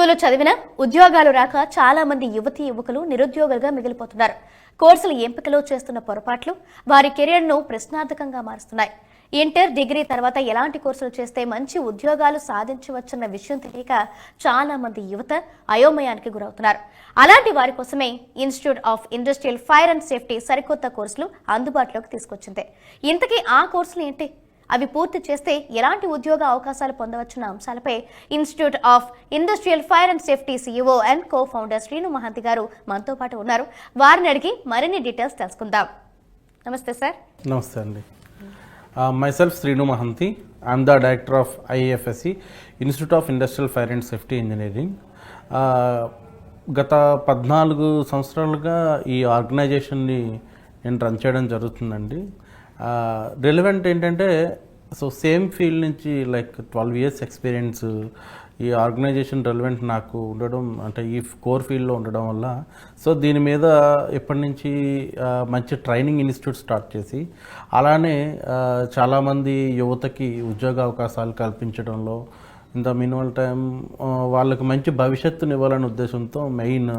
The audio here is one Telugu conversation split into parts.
చదువులు చదివిన ఉద్యోగాలు రాక చాలా మంది యువతీ యువకులు నిరుద్యోగులుగా మిగిలిపోతున్నారు. కోర్సుల ఎంపికలో చేస్తున్న పొరపాట్లు వారి కెరీర్ను ప్రశ్నార్థకంగా మారుస్తున్నాయి. ఇంటర్ డిగ్రీ తర్వాత ఎలాంటి కోర్సులు చేస్తే మంచి ఉద్యోగాలు సాధించవచ్చన్న విషయం తెలియక చాలా మంది యువత అయోమయానికి గురవుతున్నారు. అలాంటి వారి కోసమే institute of industrial fire and safety సరికొత్త కోర్సులు అందుబాటులోకి తీసుకొచ్చింది. ఇంతకీ ఆ కోర్సులు ఏంటి? అవి పూర్తి చేస్తే ఎలాంటి ఉద్యోగ అవకాశాలు పొందవచ్చున్న అంశాలపై institute of industrial fire and safety CEO and co founder Srinu Mahanti garu మనతో పాటు ఉన్నారు. వారిని అడిగి మరిన్ని డీటెయిల్స్ తెలుసుకుందాం. నమస్తే సార్. నమస్తే అండి. Myself Srinu Mahanti. I'm the director of IFSC institute of industrial fire and safety engineering గత పద్నాలుగు సంవత్సరాలుగా ఈ ఆర్గనైజేషన్ని నేను రన్ చేయడం జరుగుతుందండి. రిలవెంట్ ఏంటంటే సో సేమ్ ఫీల్డ్ నుంచి లైక్ ట్వెల్వ్ ఇయర్స్ ఎక్స్పీరియన్స్ ఈ ఆర్గనైజేషన్ రెలవెంట్ నాకు ఉండడం అంటే ఈ కోర్ ఫీల్డ్లో ఉండడం వల్ల సో దీని మీద ఎప్పటి నుంచి మంచి ట్రైనింగ్ ఇన్స్టిట్యూట్ స్టార్ట్ చేసి అలానే చాలామంది యువతకి ఉద్యోగ అవకాశాలు కల్పించడంలో ఇంత మినిమల్ టైం వాళ్ళకి మంచి భవిష్యత్తునివ్వాలనే ఉద్దేశంతో మెయిన్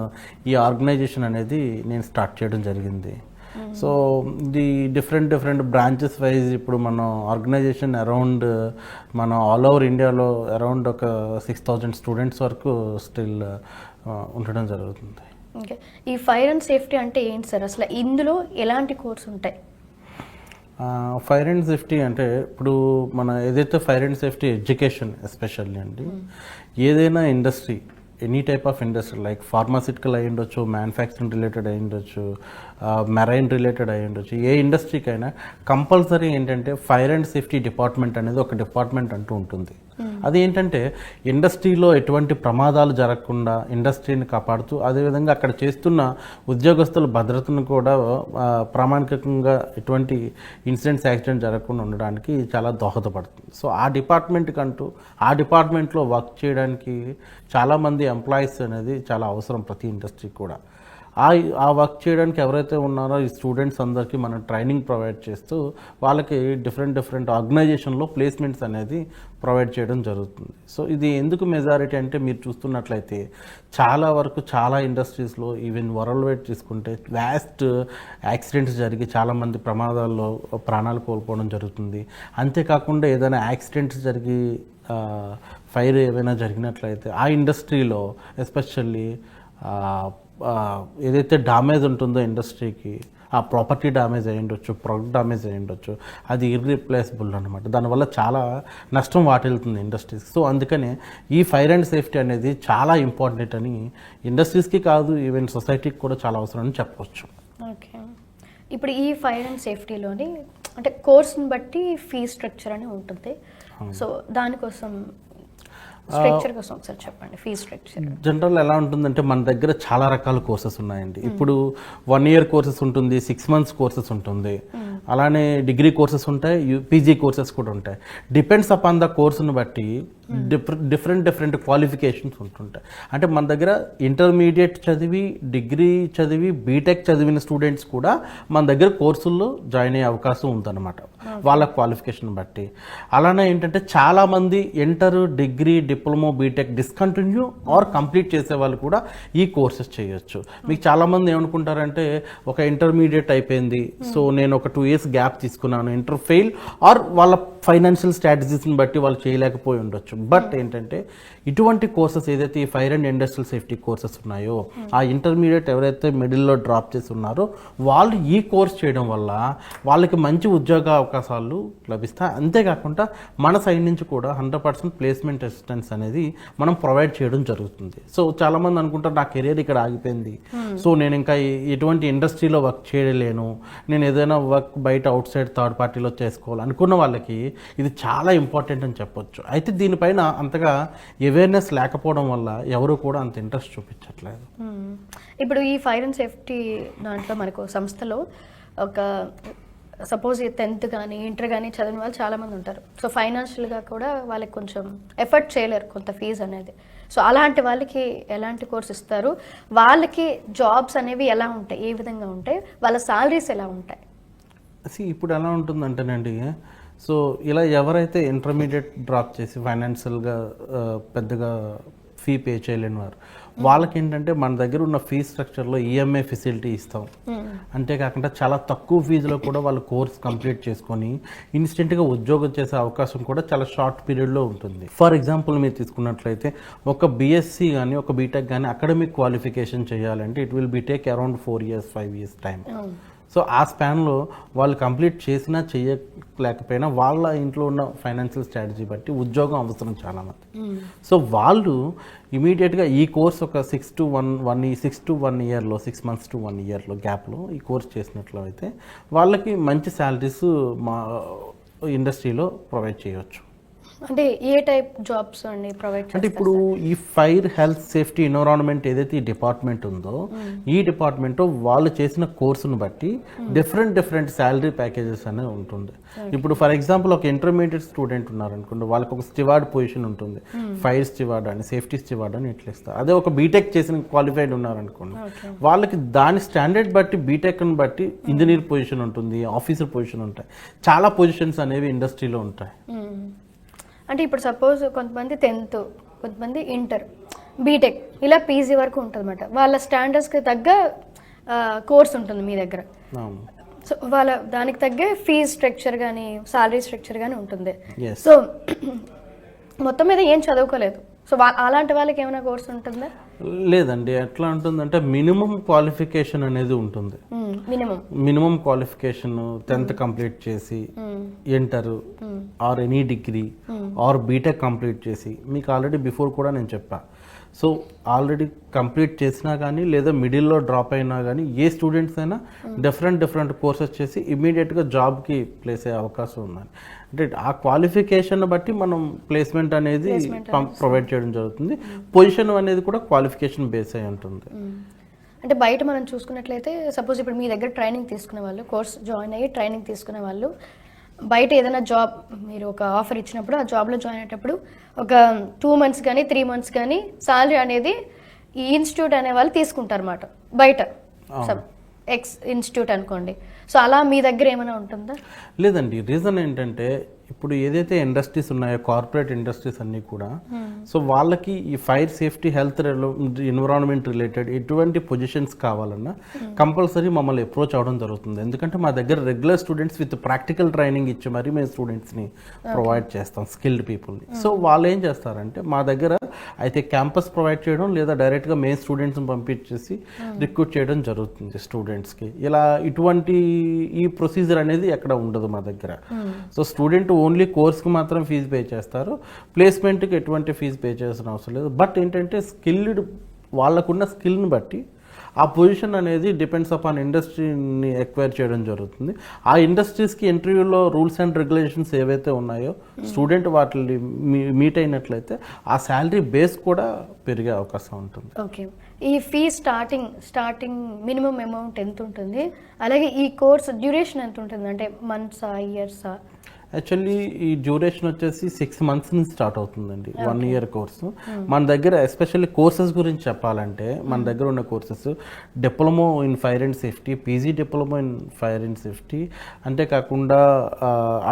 ఈ ఆర్గనైజేషన్ అనేది నేను స్టార్ట్ చేయడం జరిగింది. So the different different branches wise ఇప్పుడు మన ఆర్గనైజేషన్ అరౌండ్ మన ఆల్ ఓవర్ ఇండియాలో అరౌండ్ ఒక సిక్స్ థౌజండ్ స్టూడెంట్స్ వరకు స్టిల్ ఉండడం జరుగుతుంది. ఓకే. ఈ ఫైర్ అండ్ సేఫ్టీ అంటే ఏంటి సార్? అసలు ఇందులో ఎలాంటి కోర్సు ఉంటాయి? ఫైర్ అండ్ సేఫ్టీ అంటే ఇప్పుడు మన ఏదైతే fire and safety education especially అండి ఏదైనా industry any type of industry like pharmaceutical అయి ఉండొచ్చు మ్యానుఫ్యాక్చరింగ్ రిలేటెడ్ అయి ఉండొచ్చు మెరైన్ రిలేటెడ్ అయి ఉండొచ్చు ఏ ఇండస్ట్రీకైనా కంపల్సరీ ఏంటంటే ఫైర్ అండ్ సేఫ్టీ డిపార్ట్మెంట్ అనేది ఒక డిపార్ట్మెంట్ అంటూ ఉంటుంది. అదేంటంటే ఇండస్ట్రీలో ఎటువంటి ప్రమాదాలు జరగకుండా ఇండస్ట్రీని కాపాడుతూ అదేవిధంగా అక్కడ చేస్తున్న ఉద్యోగస్తుల భద్రతను కూడా ప్రామాణికంగా ఎటువంటి ఇన్సిడెంట్స్ యాక్సిడెంట్ జరగకుండా ఉండడానికి చాలా దోహదపడుతుంది. సో ఆ డిపార్ట్మెంట్కి అంటూ ఆ డిపార్ట్మెంట్లో వర్క్ చేయడానికి చాలామంది ఎంప్లాయీస్ అనేది చాలా అవసరం ప్రతి ఇండస్ట్రీకి కూడా. ఆ ఆ వర్క్ చేయడానికి ఎవరైతే ఉన్నారో ఈ స్టూడెంట్స్ అందరికీ మనం ట్రైనింగ్ ప్రొవైడ్ చేస్తూ వాళ్ళకి డిఫరెంట్ డిఫరెంట్ ఆర్గనైజేషన్లో ప్లేస్మెంట్స్ అనేది ప్రొవైడ్ చేయడం జరుగుతుంది. సో ఇది ఎందుకు మెజారిటీ అంటే మీరు చూస్తున్నట్లయితే చాలా వరకు చాలా ఇండస్ట్రీస్లో ఈవెన్ వరల్డ్ వైడ్ తీసుకుంటే వ్యాస్ట్ యాక్సిడెంట్స్ జరిగి చాలామంది ప్రమాదాల్లో ప్రాణాలు కోల్పోవడం జరుగుతుంది. అంతేకాకుండా ఏదైనా యాక్సిడెంట్స్ జరిగి ఫైర్ ఏమైనా జరిగినట్లయితే ఆ ఇండస్ట్రీలో ఎస్పెషల్లీ ఏదైతే డామేజ్ ఉంటుందో ఇండస్ట్రీకి ఆ ప్రాపర్టీ డ్యామేజ్ అయి ఉండొచ్చు ప్రొడక్ట్ డ్యామేజ్ అయి ఉండొచ్చు అది ఇర్రిప్లేసబుల్ అనమాట దానివల్ల చాలా నష్టం వాటిల్తుంది ఇండస్ట్రీస్. సో అందుకనే ఈ ఫైర్ అండ్ సేఫ్టీ అనేది చాలా ఇంపార్టెంట్ అని ఇండస్ట్రీస్కి కాదు ఈవెన్ సొసైటీకి కూడా చాలా అవసరం అని చెప్పవచ్చు ఓకే. ఇప్పుడు ఈ ఫైర్ అండ్ సేఫ్టీలోని అంటే కోర్స్ని బట్టి ఫీ స్ట్రక్చర్ అని ఉంటుంది. సో దానికోసం స్ట్రక్చర్ కోసం ఒకసారి చెప్పండి ఫీ స్ట్రక్చర్. జనరల్ ఎలా ఉంటుందంటే మన దగ్గర చాలా రకాల కోర్సెస్ ఉన్నాయండి. ఇప్పుడు వన్ ఇయర్ కోర్సెస్ ఉంటుంది సిక్స్ మంత్స్ కోర్సెస్ ఉంటుంది. అలానే డిగ్రీ కోర్సెస్ ఉంటాయి పీజీ కోర్సెస్ కూడా ఉంటాయి. డిపెండ్స్ అపాన్ ద కోర్సును బట్టి డిఫరెంట్ డిఫరెంట్ డిఫరెంట్ క్వాలిఫికేషన్స్ ఉంటుంటాయి అంటే మన దగ్గర ఇంటర్మీడియట్ చదివి డిగ్రీ చదివి బీటెక్ చదివిన స్టూడెంట్స్ కూడా మన దగ్గర కోర్సుల్లో జాయిన్ అయ్యే అవకాశం ఉందన్నమాట. వాళ్ళ క్వాలిఫికేషన్ బట్టి. అలానే ఏంటంటే చాలా మంది inter degree diploma BTech discontinue or complete చేసే వాళ్ళు కూడా ఈ కోర్సెస్ చేయొచ్చు. మీకు చాలా మంది ఏమనుకుంటారంటే ఒక ఇంటర్మీడియట్ అయిపోయింది సో నేను ఒక టూ ఇయర్స్ గ్యాప్ తీసుకున్నాను ఇంటర్ ఫెయిల్ ఆర్ వాళ్ళ ఫైనాన్షియల్ స్ట్రాటజీస్ని బట్టి వాళ్ళు చేయలేకపోయి ఉండొచ్చు. బట్ ఏంటంటే ఇటువంటి కోర్సెస్ ఏదైతే ఈ fire and industrial safety courses ఉన్నాయో ఆ ఇంటర్మీడియట్ ఎవరైతే మిడిల్లో డ్రాప్ చేసి ఉన్నారో వాళ్ళు ఈ కోర్స్ చేయడం వల్ల వాళ్ళకి మంచి ఉద్యోగ అవకాశాలు లభిస్తాయి అంతేకాకుండా మన సైడ్ నుంచి కూడా హండ్రెడ్ పర్సెంట్ ప్లేస్మెంట్ అసిస్టెన్స్ అనేది మనం ప్రొవైడ్ చేయడం జరుగుతుంది. సో చాలామంది అనుకుంటారు నా కెరీర్ ఇక్కడ ఆగిపోయింది. సో నేను ఇంకా ఎటువంటి ఇండస్ట్రీలో వర్క్ చేయలేను. నేను ఏదైనా వర్క్ బయట అవుట్ సైడ్ థర్డ్ పార్టీలో చేసుకోవాలి అనుకున్న వాళ్ళకి ఇది చాలా ఇంపార్టెంట్ అని చెప్పొచ్చు. అయితే దీనిపైన అంతగా అవేర్నెస్ లేకపోవడం వల్ల ఎవరు కూడా అంత ఇంట్రెస్ట్ చూపించట్లేదు. ఇప్పుడు ఈ ఫైర్ అండ్ సేఫ్టీ దాంట్లో మనకు సంస్థలో ఒక సపోజ్ టెన్త్ కానీ ఇంటర్ కానీ చదివిన వాళ్ళు చాలామంది ఉంటారు. సో ఫైనాన్షియల్గా కూడా వాళ్ళకి కొంచెం ఎఫర్ట్ చేయలేరు కొంత ఫీజు అనేది. సో అలాంటి వాళ్ళకి ఎలాంటి కోర్స్ ఇస్తారు? వాళ్ళకి జాబ్స్ అనేవి ఎలా ఉంటాయి? ఏ విధంగా ఉంటాయి? వాళ్ళ సాలరీస్ ఎలా ఉంటాయి? ఇప్పుడు ఎలా ఉంటుందంటేనండి సో ఇలా ఎవరైతే ఇంటర్మీడియట్ డ్రాప్ చేసి ఫైనాన్షియల్గా పెద్దగా ఫీ పే చేయలేని వారు వాళ్ళకి ఏంటంటే మన దగ్గర ఉన్న ఫీ స్ట్రక్చర్లో ఈఎంఐ ఫెసిలిటీ ఇస్తాం. అంతేకాకుండా చాలా తక్కువ ఫీజులో కూడా వాళ్ళు కోర్స్ కంప్లీట్ చేసుకొని ఇన్స్టెంట్గా ఉద్యోగం చేసే అవకాశం కూడా చాలా షార్ట్ పీరియడ్లో ఉంటుంది. ఫర్ ఎగ్జాంపుల్ మీరు తీసుకున్నట్లయితే ఒక బీఎస్సీ కానీ ఒక బీటెక్ కానీ అకాడమిక్ క్వాలిఫికేషన్ చేయాలంటే it will be take around four years five years time so ఆ స్పాన్లో వాళ్ళు కంప్లీట్ చేసినా చేయలేకపోయినా వాళ్ళ ఇంట్లో ఉన్న ఫైనాన్షియల్ స్ట్రాటజీ బట్టి ఉద్యోగం అవసరం చాలా మంది సో వాళ్ళు ఇమీడియట్గా ఈ కోర్స్ ఒక six to one one six to one ఇయర్లో సిక్స్ మంత్స్ టు వన్ ఇయర్లో గ్యాప్లో ఈ కోర్స్ చేసినట్లు అయితే వాళ్ళకి మంచి శాలరీస్ మా ఇండస్ట్రీలో ప్రొవైడ్ చేయవచ్చు అంటే ఏ టైప్ జాబ్స్ అండి ప్రొవైడ్ అంటే ఇప్పుడు ఈ ఫైర్ హెల్త్ సేఫ్టీ ఎన్విరాన్మెంట్ ఏదైతే ఈ డిపార్ట్మెంట్ ఉందో ఈ డిపార్ట్మెంట్ వాళ్ళు చేసిన కోర్సును బట్టి డిఫరెంట్ డిఫరెంట్ శాలరీ ప్యాకేజెస్ అనేవి ఉంటుంది. ఇప్పుడు ఫర్ ఎగ్జాంపుల్ ఒక ఇంటర్మీడియట్ స్టూడెంట్ ఉన్నారు అనుకోండి వాళ్ళకి ఒక స్టివార్డ్ పొజిషన్ ఉంటుంది. ఫైర్ స్టివార్డ్ అని సేఫ్టీ స్టివార్డ్ అని ఇట్లా ఇస్తారు. అదే ఒక బీటెక్ చేసిన క్వాలిఫైడ్ ఉన్నారు అనుకోండి వాళ్ళకి దాని స్టాండర్డ్ బట్టి బీటెక్ని బట్టి ఇంజనీర్ పొజిషన్ ఉంటుంది ఆఫీసర్ పొజిషన్ ఉంటాయి. చాలా పొజిషన్స్ అనేవి ఇండస్ట్రీలో ఉంటాయి. అంటే ఇప్పుడు సపోజ్ కొంతమంది టెన్త్ కొంతమంది ఇంటర్ బీటెక్ ఇలా పీజీ వరకు ఉంటుంది అనమాట వాళ్ళ స్టాండర్డ్స్కి తగ్గ కోర్స్ ఉంటుంది మీ దగ్గర. సో వాళ్ళ దానికి తగ్గే ఫీజ్ స్ట్రక్చర్ కానీ సాలరీ స్ట్రక్చర్ కానీ ఉంటుంది. సో మొత్తం మీద ఏం చదువుకోలేదు. సో అలాంటి వాళ్ళకి ఏమైనా కోర్స్ ఉంటుందా? లేదండి. ఎట్లా ఉంటుందంటే మినిమం క్వాలిఫికేషన్ అనేది ఉంటుంది. Minimum. Minimum qualification tenth complete చేసి inter or any degree or BTech complete చేసి మీకు ఆల్రెడీ బిఫోర్ కూడా నేను చెప్పా. సో ఆల్రెడీ కంప్లీట్ చేసినా కానీ లేదా మిడిల్లో డ్రాప్ అయినా కానీ ఏ స్టూడెంట్స్ అయినా డిఫరెంట్ డిఫరెంట్ కోర్సెస్ చేసి ఇమీడియట్గా జాబ్కి ప్లేస్ అయ్యే అవకాశం ఉందని అంటే ఆ క్వాలిఫికేషన్ బట్టి మనం ప్లేస్మెంట్ అనేది ప్రొవైడ్ చేయడం జరుగుతుంది. పొజిషన్ అనేది కూడా క్వాలిఫికేషన్ బేస్ అయి ఉంటుంది. అంటే బయట మనం చూసుకున్నట్లయితే సపోజ్ ఇప్పుడు మీ దగ్గర ట్రైనింగ్ తీసుకునే వాళ్ళు కోర్స్ జాయిన్ అయ్యి ట్రైనింగ్ తీసుకునే వాళ్ళు బయట ఏదైనా జాబ్ మీరు ఒక ఆఫర్ ఇచ్చినప్పుడు ఆ జాబ్లో జాయిన్ అయ్యేటప్పుడు ఒక టూ మంత్స్ కానీ త్రీ మంత్స్ కానీ సాలరీ అనేది ఈ ఇన్స్టిట్యూట్ అనే వాళ్ళు తీసుకుంటారు అన్నమాట బయట. ఎక్స్ ఇన్స్టిట్యూట్ అనుకోండి. సో అలా మీ దగ్గర ఏమైనా ఉంటుందా? లేదండి. రీజన్ ఏంటంటే ఇప్పుడు ఏదైతే ఇండస్ట్రీస్ ఉన్నాయో కార్పొరేట్ ఇండస్ట్రీస్ అన్నీ కూడా సో వాళ్ళకి ఈ fire safety health environment related ఎటువంటి పొజిషన్స్ కావాలన్నా కంపల్సరీ మమ్మల్ని అప్రోచ్ అవ్వడం జరుగుతుంది. ఎందుకంటే మా దగ్గర regular students with practical training ఇచ్చి మరీ మేము స్టూడెంట్స్ని ప్రొవైడ్ చేస్తాం స్కిల్డ్ పీపుల్ని. సో వాళ్ళు ఏం చేస్తారంటే మా దగ్గర అయితే క్యాంపస్ ప్రొవైడ్ చేయడం లేదా డైరెక్ట్గా మేము స్టూడెంట్స్ని పంపించేసి రిక్రూట్ చేయడం జరుగుతుంది స్టూడెంట్స్కి. ఇలా ఇటువంటి ఈ ప్రొసీజర్ అనేది ఎక్కడ ఉండదు మా దగ్గర. సో స్టూడెంట్ ఓన్లీ కోర్స్కి మాత్రం ఫీజు పే చేస్తారు. ప్లేస్మెంట్కి ఎటువంటి ఫీజు పే చేయాల్సిన అవసరం లేదు. బట్ ఏంటంటే స్కిల్డ్ వాళ్ళకున్న స్కిల్ని బట్టి ఆ పొజిషన్ అనేది డిపెండ్స్ అపాన్ ఇండస్ట్రీని ఎక్వైర్ చేయడం జరుగుతుంది. ఆ ఇండస్ట్రీస్కి ఇంటర్వ్యూలో రూల్స్ అండ్ రెగ్యులేషన్స్ ఏవైతే ఉన్నాయో స్టూడెంట్ వాటిని మీట్ అయినట్లయితే ఆ శాలరీ బేస్ కూడా పెరిగే అవకాశం ఉంటుంది. ఓకే. ఈ fee starting starting minimum amount ఎంత ఉంటుంది అలాగే ఈ కోర్స్ డ్యూరేషన్ ఎంత ఉంటుంది అంటే మంత్సా ఇయర్సా? యాక్చువల్లీ ఈ డ్యూరేషన్ వచ్చేసి సిక్స్ మంత్స్ నుంచి స్టార్ట్ అవుతుందండి. వన్ ఇయర్ కోర్సు మన దగ్గర ఎస్పెషల్లీ కోర్సెస్ గురించి చెప్పాలంటే మన దగ్గర ఉన్న courses diploma in fire and safety PG diploma in fire and safety అంతేకాకుండా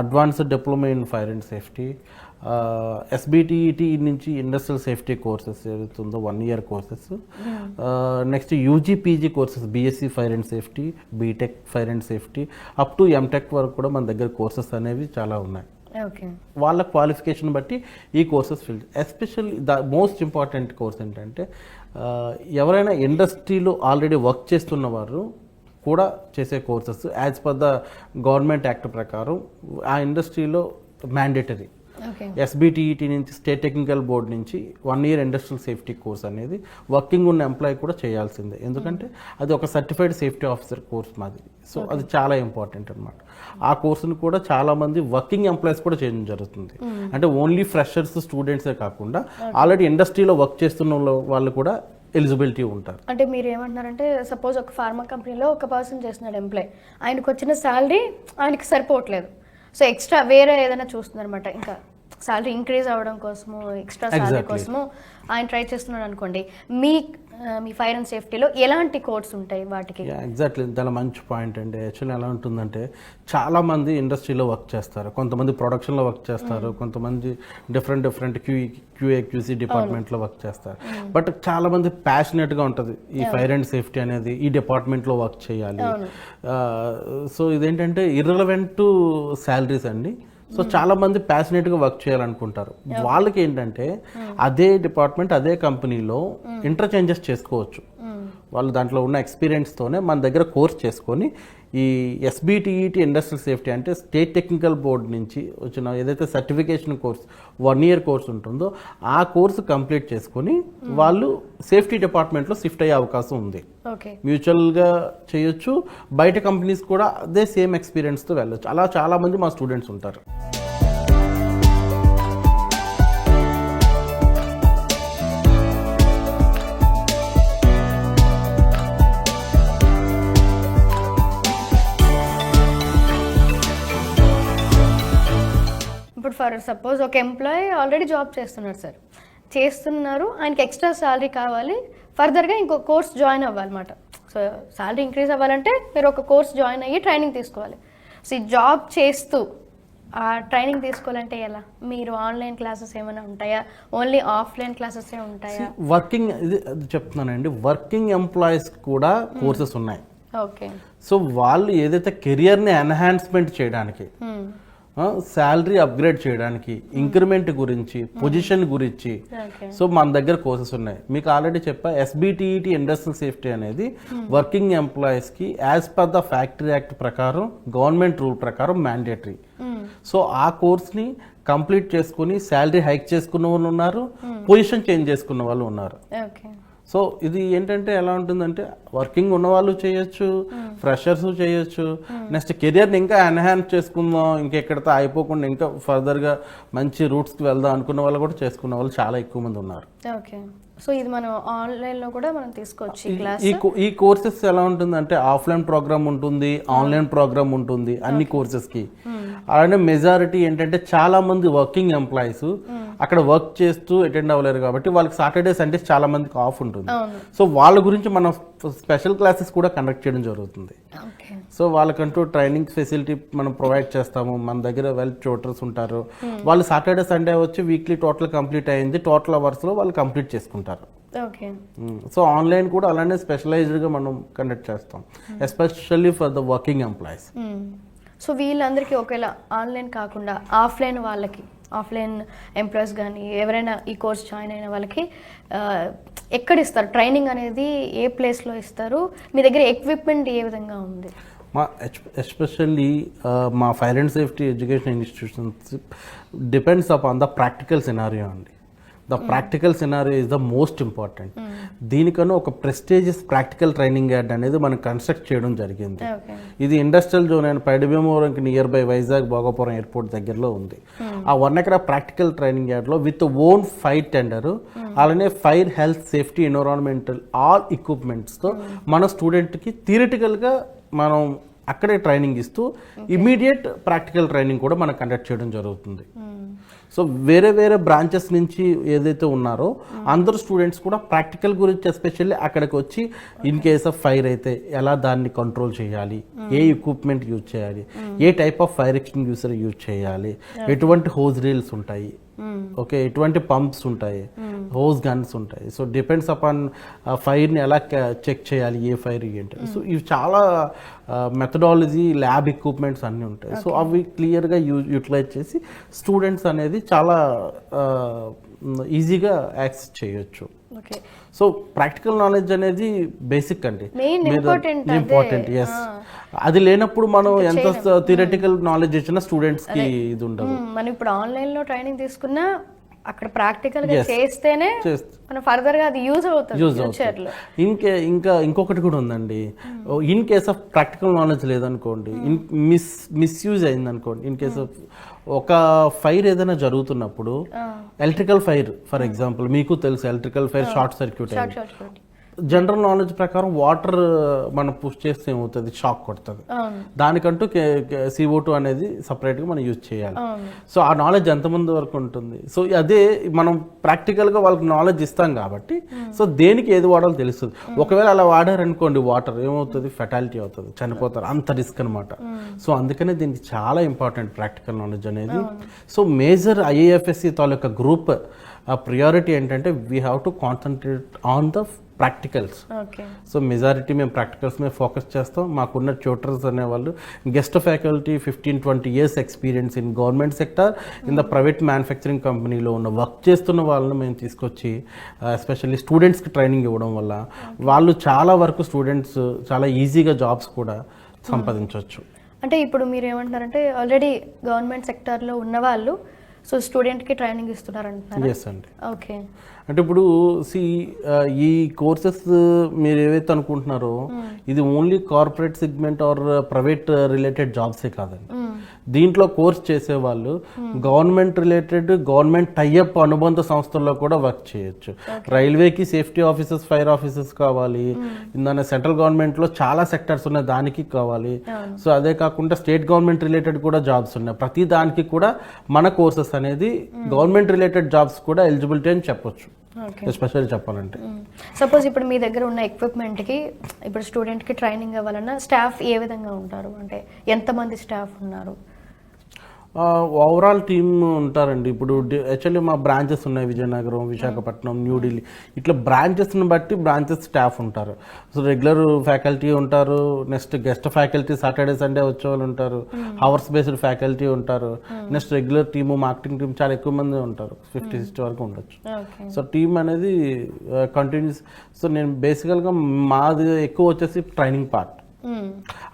advanced diploma in fire and safety SBTET నుంచి ఇండస్ట్రియల్ సేఫ్టీ కోర్సెస్ ఏదైతుందో one year courses next UG PG courses BSc fire and safety BTech fire and safety up to MTech వరకు కూడా మన దగ్గర కోర్సెస్ అనేవి చాలా ఉన్నాయి. ఓకే వాళ్ళ క్వాలిఫికేషన్ బట్టి ఈ courses fill especially the most important course ఏంటంటే ఎవరైనా ఇండస్ట్రీలో ఆల్రెడీ వర్క్ చేస్తున్న వారు కూడా చేసే courses as per the government act ప్రకారం ఆ ఇండస్ట్రీలో మ్యాండేటరీ ఎస్బిటిఈటి నుంచి స్టేట్ టెక్నికల్ బోర్డ్ నుంచి one year industrial safety course అనేది వర్కింగ్ ఉన్న ఎంప్లాయ్ కూడా చేయాల్సిందే. ఎందుకంటే అది ఒక సర్టిఫైడ్ సేఫ్టీ ఆఫీసర్ కోర్స్ మాది. సో అది చాలా ఇంపార్టెంట్ అనమాట ఆ కోర్సును కూడా చాలా మంది వర్కింగ్ ఎంప్లాయీస్ కూడా చేయడం జరుగుతుంది. అంటే ఓన్లీ ఫ్రెషర్స్ స్టూడెంట్సే కాకుండా ఆల్రెడీ ఇండస్ట్రీలో వర్క్ చేస్తున్న వాళ్ళు- వాళ్ళు కూడా ఎలిజిబిలిటీ ఉంటారు. అంటే మీరు ఏమంటున్నారంటే సపోజ్ ఒక ఫార్మా కంపెనీలో ఒక పర్సన్ చేస్తున్నాడు ఎంప్లాయ్ ఆయనకు వచ్చిన శాలరీ ఆయనకి సరిపోవట్లేదు. సో ఎక్స్ట్రా వేరే ఏదైనా చూస్తుంది అనమాట ఇంకా సాలరీ ఇంక్రీజ్ అవ్వడం కోసము ఎక్స్ట్రా Exactly. కోసము ఆయన ట్రై చేస్తున్నాడు అనుకోండి. మీ మీ ఫైర్ అండ్ సేఫ్టీలో ఎలాంటి కోడ్స్ ఉంటాయి వాటికి? ఎగ్జాక్ట్లీ చాలా మంచి పాయింట్ అండి. యాక్చువల్లీ ఎలా ఉంటుందంటే చాలా మంది ఇండస్ట్రీలో వర్క్ చేస్తారు. కొంతమంది ప్రొడక్షన్లో వర్క్ చేస్తారు. కొంతమంది different different Q QA QC డిపార్ట్మెంట్లో వర్క్ చేస్తారు. బట్ చాలా మంది ప్యాషనెట్గా ఉంటుంది. ఈ ఫైర్ అండ్ సేఫ్టీ అనేది ఈ డిపార్ట్మెంట్లో వర్క్ చేయాలి. సో ఇదేంటంటే ఇర్రలవెంట్ శాలరీస్ అండి. సో చాలా మంది ప్యాషనేట్గా వర్క్ చేయాలనుకుంటారు. వాళ్ళకి ఏంటంటే అదే డిపార్ట్మెంట్ అదే కంపెనీలో ఇంటర్చేంజెస్ చేసుకోవచ్చు. వాళ్ళు దాంట్లో ఉన్న experience తోనే మన దగ్గర కోర్స్ చేసుకొని ఈ ఎస్బిటిఈటి ఇండస్ట్రియల్ సేఫ్టీ అంటే స్టేట్ టెక్నికల్ బోర్డ్ నుంచి వచ్చిన ఏదైతే certification course one year course ఉంటుందో ఆ కోర్సు కంప్లీట్ చేసుకొని వాళ్ళు సేఫ్టీ డిపార్ట్మెంట్లో షిఫ్ట్ అయ్యే అవకాశం ఉంది. ఓకే మ్యూచువల్గా చేయొచ్చు. బయట కంపెనీస్ కూడా అదే సేమ్ ఎక్స్పీరియన్స్తో వెళ్ళొచ్చు. అలా చాలా మంది మా స్టూడెంట్స్ ఉంటారు. ఫర్ సపోజ్ ఒక ఎంప్లాయీ ఆల్రెడీ జాబ్ చేస్తున్నారు సార్. చేస్తున్నారు ఆయనకి ఎక్స్ట్రా శాలరీ కావాలి. ఫర్దర్గా ఇంకో కోర్స్ జాయిన్ అవ్వాలన్నమాట. సో శాలరీ ఇంక్రీజ్ అవ్వాలంటే మీరు ఒక కోర్స్ జాయిన్ అయ్యి ట్రైనింగ్ తీసుకోవాలి. సో ఈ జాబ్ చేస్తూ ఆ ట్రైనింగ్ తీసుకోవాలంటే ఎలా? మీరు ఆన్లైన్ క్లాసెస్ ఏమైనా ఉంటాయా? ఓన్లీ ఆఫ్లైన్ క్లాసెస్ ఏ ఉంటాయా? వర్కింగ్ ఇది చెప్తున్నానండి. వర్కింగ్ ఎంప్లాయీస్ కూడా కోర్సెస్ ఉన్నాయి. ఓకే సో వాళ్ళు ఏదైతే కెరియర్ని ఎన్హాన్స్మెంట్ చేయడానికి శాలరీ అప్గ్రేడ్ చేయడానికి ఇంక్రిమెంట్ గురించి పొజిషన్ గురించి. సో మన దగ్గర కోర్సెస్ ఉన్నాయి. మీకు ఆల్రెడీ చెప్పా ఎస్బిటిఈటి ఇండస్ట్రియల్ సేఫ్టీ అనేది వర్కింగ్ ఎంప్లాయీస్కి as per the factory act ప్రకారం గవర్నమెంట్ రూల్ ప్రకారం మ్యాండేటరీ సో ఆ కోర్స్ని కంప్లీట్ చేసుకుని శాలరీ హైక్ చేసుకున్న వాళ్ళు ఉన్నారు పొజిషన్ చేంజ్ చేసుకున్న వాళ్ళు ఉన్నారు. సో ఇది ఏంటంటే ఎలా ఉంటుందంటే వర్కింగ్ ఉన్న వాళ్ళు చేయొచ్చు ఫ్రెషర్స్ చేయొచ్చు. నెక్స్ట్ కెరియర్ని ఇంకా ఎన్హాన్స్ చేసుకుందాం ఇంకెక్కడితో అయిపోకుండా ఇంకా ఫర్దర్గా మంచి రూట్స్కి వెళ్దాం అనుకున్న వాళ్ళు కూడా చేసుకున్న వాళ్ళు చాలా ఎక్కువ మంది ఉన్నారు. ఓకే. సో ఇది మనం ఆన్లైన్లో కూడా మనం తీసుకోవచ్చు ఈ క్లాస్. ఈ కోర్సెస్ ఎలా ఉంటుందంటే ఆఫ్లైన్ ప్రోగ్రామ్ ఉంటుంది ఆన్లైన్ ప్రోగ్రామ్ ఉంటుంది అన్ని కోర్సెస్కి అలానే మెజారిటీ ఏంటంటే చాలా మంది వర్కింగ్ ఎంప్లాయీస్ అక్కడ వర్క్ చేస్తూ అటెండ్ అవ్వలేరు కాబట్టి వాళ్ళకి సాటర్డే సండేస్ చాలా మందికి ఆఫ్ ఉంటుంది. సో వాళ్ళ గురించి మనం స్పెషల్ క్లాసెస్ కూడా కండక్ట్ చేయడం జరుగుతుంది. సో వాళ్ళకంటూ ట్రైనింగ్ ఫెసిలిటీ మనం ప్రొవైడ్ చేస్తాము. మన దగ్గర వెల్ ట్యూటర్స్ ఉంటారు. వాళ్ళు సాటర్డే సండే వచ్చి వీక్లీ టోటల్ కంప్లీట్ అయింది. టోటల్ అవర్స్లో వాళ్ళు కంప్లీట్ చేసుకుంటారు. ఓకే సో ఆన్లైన్ కూడా అలానే స్పెషలైజ్డ్గా మనం కండక్ట్ చేస్తాం. Especially for the working employees so వీళ్ళందరికీ ఒకవేళ ఆన్లైన్ కాకుండా ఆఫ్లైన్ వాళ్ళకి ఆఫ్లైన్ ఎంప్లాయీస్ కానీ ఎవరైనా ఈ కోర్స్ జాయిన్ అయిన వాళ్ళకి ఎక్కడ ఇస్తారు? ట్రైనింగ్ అనేది ఏ ప్లేస్లో ఇస్తారు? మీ దగ్గర ఎక్విప్మెంట్ ఏ విధంగా ఉంది? మా ఎస్పెషల్లీ మా fire and safety education institutions depends on the practical scenario అండి. The practical scenario is the most important. దీనికన్నా ఒక ప్రెస్టేజియస్ ప్రాక్టికల్ ట్రైనింగ్ యార్డ్ అనేది మనం కన్స్ట్రక్ట్ చేయడం జరిగింది. ఇది ఇండస్ట్రియల్ జోన్ అయిన పైడిభీమవరంకి near by Vizag Bhogapuram airport దగ్గరలో ఉంది. ఆ వన్ ఎకరా ప్రాక్టికల్ ట్రైనింగ్ యార్డ్లో విత్ ఓన్ ఫైర్ టెండర్ అలానే fire health safety environmental all ఎక్విప్మెంట్స్తో మన స్టూడెంట్కి థియరిటికల్గా మనం అక్కడే ట్రైనింగ్ ఇస్తూ ఇమీడియట్ ప్రాక్టికల్ ట్రైనింగ్ కూడా మనం కండక్ట్ చేయడం జరుగుతుంది. సో వేరే వేరే బ్రాంచెస్ నుంచి ఏదైతే ఉన్నారో అందరు స్టూడెంట్స్ కూడా ప్రాక్టికల్ గురించి ఎస్పెషల్లీ అక్కడికి వచ్చి ఇన్ కేస్ ఆఫ్ ఫైర్ అయితే ఎలా దాన్ని కంట్రోల్ చేయాలి? ఏ ఎక్విప్మెంట్ యూజ్ చేయాలి? ఏ type of fire extinguisher use చేయాలి? ఎటువంటి హోజ్ రీల్స్ ఉంటాయి? ఓకే ఎటువంటి పంప్స్ ఉంటాయి హోస్ గన్స్ ఉంటాయి. సో డిపెండ్స్ అపాన్ ఫైర్ని ఎలా చెక్ చేయాలి ఏ ఫైర్ ఏంటి. సో ఇవి చాలా మెథడాలజీ ల్యాబ్ ఎక్విప్మెంట్స్ అన్నీ ఉంటాయి. సో అవి క్లియర్గా యూ యూటిలైజ్ చేసి స్టూడెంట్స్ అనేది చాలా ఈజీగా యాక్సెస్ చేయొచ్చు. ఓకే సో ప్రాక్టికల్ నాలెడ్జ్ అనేది బేసిక్ అండి. ఇంపార్టెంట్ ఎస్ అది లేనప్పుడు మనం ఎంత థియరటికల్ నాలెడ్జ్ ఇచ్చినా స్టూడెంట్స్కి ఇది ఉండదు. మనం ఇప్పుడు ఆన్లైన్లో ట్రైనింగ్ తీసుకున్నా అక్కడ ప్రాక్టికల్గా చేస్తేనే చేస్తే మనం ఫర్దర్గా అది యూజ్ అవుతుంది యూజ్ అవుతుంది. ఇంకే ఇంకా ఇంకొకటి కూడా ఉందండి. In case of practical knowledge లేదనుకోండి ఇన్ మిస్ మిస్యూజ్ అయింది అనుకోండి ఇన్ కేస్ ఆఫ్ ఒక ఫైర్ ఏదైనా జరుగుతున్నప్పుడు ఎలక్ట్రికల్ ఫైర్ ఫర్ ఎగ్జాంపుల్ మీకు తెలుసు electrical fire short circuit general knowledge ప్రకారం వాటర్ మనం పుష్ చేస్తే ఏమవుతుంది? షాక్ కొడుతుంది. దానికంటూ సిఓ టూ అనేది సపరేట్గా మనం యూజ్ చేయాలి. సో ఆ నాలెడ్జ్ ఎంతమంది వరకు ఉంటుంది? సో అదే మనం ప్రాక్టికల్గా వాళ్ళకి నాలెడ్జ్ ఇస్తాం కాబట్టి సో దేనికి ఏది వాడాలో తెలుస్తుంది. ఒకవేళ అలా వాడారనుకోండి వాటర్ ఏమవుతుంది? ఫెటాలిటీ అవుతుంది. చనిపోతారు. అంత రిస్క్ అనమాట సో అందుకనే దీనికి చాలా ఇంపార్టెంట్ ప్రాక్టికల్ నాలెడ్జ్ అనేది. సో మేజర్ ఐఏఎఫ్ఎస్సి తాలూకా గ్రూప్ ఆ ప్రియారిటీ ఏంటంటే we have to concentrate on the practicals okay so majority మేము ప్రాక్టికల్స్ మీద ఫోకస్ చేస్తాం. మాకున్న ట్యూటర్స్ అనేవాళ్ళు guest faculty fifteen twenty years experience in government sector in the private manufacturing కంపెనీలో ఉన్న వర్క్ చేస్తున్న వాళ్ళని మేము తీసుకొచ్చి ఎస్పెషల్లీ స్టూడెంట్స్కి ట్రైనింగ్ ఇవ్వడం వల్ల వాళ్ళు చాలా వరకు స్టూడెంట్స్ చాలా ఈజీగా జాబ్స్ కూడా సంపాదించవచ్చు అంటే ఇప్పుడు మీరు ఏమంటున్నారంటే ఆల్రెడీ గవర్నమెంట్ సెక్టార్లో ఉన్న వాళ్ళు సో స్టూడెంట్కి ట్రైనింగ్ ఇస్తున్నారు అంటున్నారు ఓకే అంటే ఇప్పుడు సి ఈ కోర్సెస్ మీరు ఏవైతే అనుకుంటున్నారో ఇది only corporate segment or private related జాబ్సే కాదండి. దీంట్లో కోర్స్ చేసే వాళ్ళు గవర్నమెంట్ రిలేటెడ్ గవర్నమెంట్ టైఅప్ అనుబంధ సంస్థల్లో కూడా వర్క్ చేయొచ్చు. రైల్వేకి సేఫ్టీ ఆఫీసర్స్ ఫైర్ ఆఫీసర్స్ కావాలి. ఇందాక సెంట్రల్ గవర్నమెంట్లో చాలా సెక్టర్స్ ఉన్నాయి దానికి కావాలి. సో అదే కాకుండా స్టేట్ గవర్నమెంట్ రిలేటెడ్ కూడా జాబ్స్ ఉన్నాయి. ప్రతి దానికి కూడా మన కోర్సెస్ అనేది గవర్నమెంట్ రిలేటెడ్ జాబ్స్ కూడా ఎలిజిబిలిటీ అని చెప్పొచ్చు. ఓకే. ఎస్పెషల్లీ చెప్పాలంటే. సపోజ్ ఇప్పుడు మీ దగ్గర ఉన్న ఎక్విప్మెంట్కి ఇప్పుడు స్టూడెంట్కి ట్రైనింగ్ అవ్వాలన్నా స్టాఫ్ ఏ విధంగా ఉంటారు? అంటే ఎంతమంది స్టాఫ్ ఉన్నారు? ఓవరాల్ టీమ్ ఉంటారండి. ఇప్పుడు యాక్చువల్లీ మా బ్రాంచెస్ ఉన్నాయి. విజయనగరం విశాఖపట్నం న్యూఢిల్లీ ఇట్లా బ్రాంచెస్ని బట్టి బ్రాంచెస్ స్టాఫ్ ఉంటారు. సో రెగ్యులర్ ఫ్యాకల్టీ ఉంటారు. Next guest faculty Saturday Sunday వచ్చే వాళ్ళు ఉంటారు. హవర్స్ బేస్డ్ ఫ్యాకల్టీ ఉంటారు. Next regular team marketing team చాలా ఎక్కువ మంది ఉంటారు. ఫిఫ్టీ సిక్స్టీ వరకు ఉండొచ్చు. సో టీమ్ అనేది కంటిన్యూస్ సో నేను బేసికల్గా మాది ఎక్కువ వచ్చేసి ట్రైనింగ్ పార్ట్.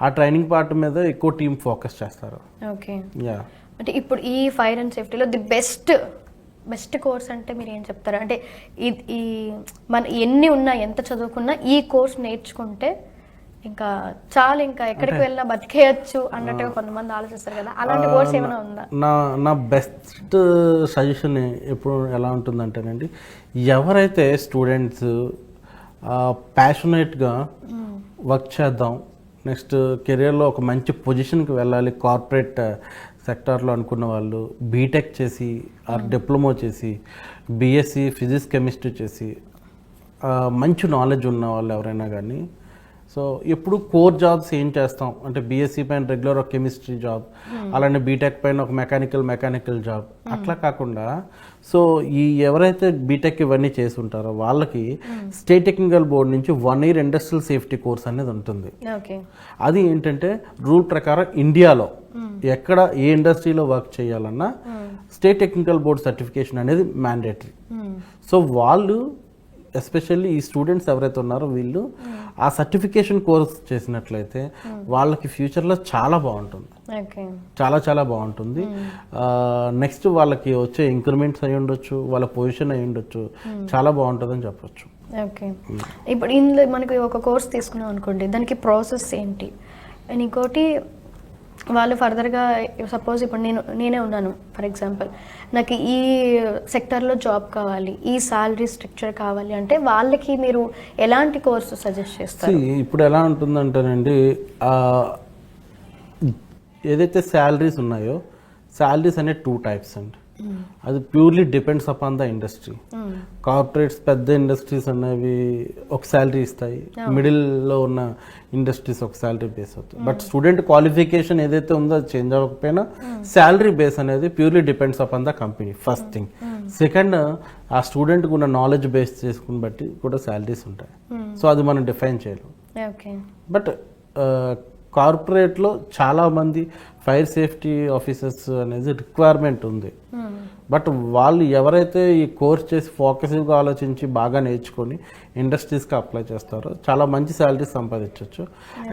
ఆ ట్రైనింగ్ పార్ట్ మీద ఎక్కువ టీం ఫోకస్ చేస్తారు. ఓకే యా అంటే ఇప్పుడు ఈ ఫైర్ అండ్ సేఫ్టీలో ది బెస్ట్ బెస్ట్ కోర్స్ అంటే మీరు ఏం చెప్తారు? అంటే ఈ- మన ఎన్ని ఉన్నా ఎంత చదువుకున్నా ఈ కోర్స్ నేర్చుకుంటే ఇంకా చాలు ఇంకా ఎక్కడికి వెళ్ళినా బతికేయచ్చు అన్నట్టుగా కొంతమంది ఆలోచిస్తారు కదా. అలాంటి కోర్స్ ఏమైనా ఉందా? నా నా బెస్ట్ సజెషన్ ఎప్పుడు ఎలా ఉంటుందంటేనండి ఎవరైతే స్టూడెంట్స్ ప్యాషనేట్గా వర్క్ చేద్దాం నెక్స్ట్ కెరియర్లో ఒక మంచి పొజిషన్కి వెళ్ళాలి కార్పొరేట్ సెక్టార్లో అనుకున్న వాళ్ళు బీటెక్ చేసి ఆర్ డిప్లొమా చేసి బీఎస్సీ ఫిజిక్స్ కెమిస్ట్రీ చేసి మంచి నాలెడ్జ్ ఉన్న వాళ్ళు ఎవరైనా కానీ సో ఎప్పుడు కోర్ జాబ్స్ ఏం చేస్తాం? అంటే బీఎస్సీ పైన రెగ్యులర్ ఒక కెమిస్ట్రీ జాబ్ అలానే బీటెక్ పైన ఒక మెకానికల్ మెకానికల్ జాబ్ అట్లా కాకుండా సో ఈ ఎవరైతే బీటెక్ ఇవన్నీ చేసి ఉంటారో వాళ్ళకి స్టేట్ టెక్నికల్ బోర్డ్ నుంచి one year industrial safety course అనేది ఉంటుంది. అది ఏంటంటే రూల్ ప్రకారం ఇండియాలో ఎక్కడ ఏ ఇండస్ట్రీలో వర్క్ చేయాలన్నా స్టేట్ టెక్నికల్ బోర్డ్ సర్టిఫికేషన్ అనేది మ్యాండేటరీ. సో వాళ్ళు ఎస్పెషల్లీ ఈ స్టూడెంట్స్ ఎవరైతే ఉన్నారో వీళ్ళు ఆ సర్టిఫికేషన్ కోర్స్ చేసినట్లయితే వాళ్ళకి ఫ్యూచర్లో చాలా బాగుంటుంది. ఓకే. చాలా చాలా బాగుంటుంది. నెక్స్ట్ వాళ్ళకి వచ్చే ఇంక్రిమెంట్స్ అయి ఉండొచ్చు వాళ్ళ పొజిషన్ అయి ఉండొచ్చు చాలా బాగుంటుందని చెప్పొచ్చు. ఓకే. ఇప్పుడు ఇందులో మనకి ఒక కోర్స్ తీసుకున్నాం అనుకోండి దానికి ప్రాసెస్ ఏంటి? అండ్ ఇంకోటి వాళ్ళు ఫర్దర్గా సపోజ్ ఇప్పుడు నేను నేనే ఉన్నాను ఫర్ ఎగ్జాంపుల్ నాకు ఈ సెక్టర్లో జాబ్ కావాలి ఈ సాలరీ స్ట్రక్చర్ కావాలి అంటే వాళ్ళకి మీరు ఎలాంటి కోర్సు సజెస్ట్ చేస్తారు? ఇప్పుడు ఎలా ఉంటుందంటేనండి ఏదైతే శాలరీస్ ఉన్నాయో శాలరీస్ అనే టూ టైప్స్ అండి. అది purely depends upon the industry corporates పెద్ద ఇండస్ట్రీస్ అనేవి ఒక శాలరీ ఇస్తాయి. మిడిల్లో ఉన్న ఇండస్ట్రీస్ ఒక శాలరీ బేస్ అవుతాయి బట్ స్టూడెంట్ క్వాలిఫికేషన్ ఏదైతే ఉందో అది చేంజ్ అవ్వకపోయినా శాలరీ బేస్ అనేది purely depends upon the company first thing second ఆ స్టూడెంట్కి ఉన్న నాలెడ్జ్ బేస్ చేసుకుని బట్టి కూడా శాలరీస్ ఉంటాయి. సో అది మనం డిఫైన్ చేయలేం. బట్ కార్పొరేట్లో చాలామంది ఫైర్ సేఫ్టీ ఆఫీసర్స్ అనేది రిక్వైర్మెంట్ ఉంది. బట్ వాళ్ళు ఎవరైతే ఈ కోర్స్ చేసి ఫోకస్గా ఆలోచించి బాగా నేర్చుకొని ఇండస్ట్రీస్కి అప్లై చేస్తారో చాలా మంచి శాలరీస్ సంపాదించవచ్చు